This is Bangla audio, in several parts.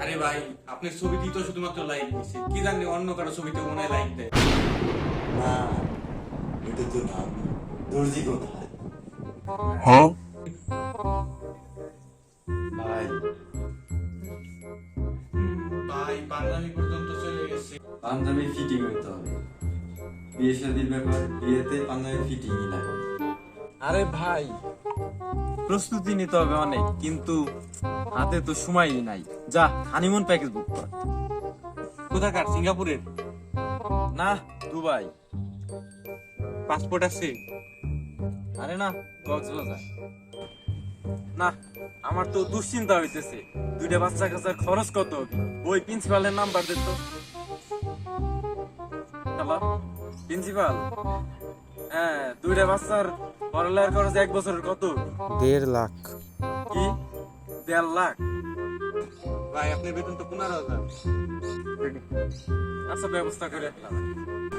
আরে ভাই আপনার ছবিটি তো শুধুমাত্র লাইক দিছে কি জানি অন্য কারও ছবিতে মনে হয় লাইক দেয়। না এটা তো না দর্জি কোথায় ভাই ভাই পাঞ্জাবি পর্যন্ত চলে গেছে। পাঞ্জাবি ফিটিং হইতে হবে। বিয়ে শাদির ব্যাপার বিয়েতে পাঞ্জাবি ফিটিংই লাগে আরে ভাই প্রস্তুতি নিতে হবে অনেক, কিন্তু হাতে তো সময়ই নাই। যা হানিমুন প্যাকেজ বুক কর। কোথাকার? সিঙ্গাপুরের? না, দুবাই। পাসপোর্ট আছে? আরে না, কক্সবাজার। না, আমার তো দুশ্চিন্তা হইতেছে। দুইটা বাচ্চা কাচ্চার খরচ কত? ওই প্রিন্সিপালের নাম্বার দে তো। প্রিন্সিপাল? হ্যাঁ দুইটা বাচ্চার পড়ালেখার খরচ এক বছরের কত? দেড় লাখ। কি? দেড় লাখ? ভাই আপনার বেতন তো পনেরো হাজার। আচ্ছা ব্যবস্থা করে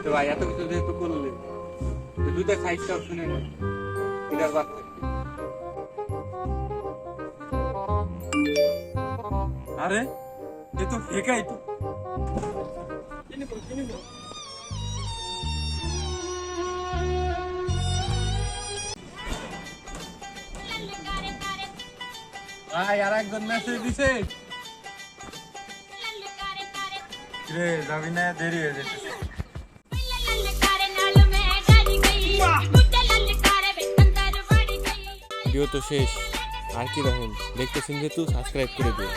তো ভাই এত কিছু যেহেতু করলে দুইটা সাইজটা শুনে নেন। এটার বাচ্চা। আরে এ তো ফেকাই তো। ভাই দেরি হয়ে যেতেছে ভিডিও তো শেষ। আর কি দেখেন? দেখতেছেন যেহেতু সাবস্ক্রাইব করে দিও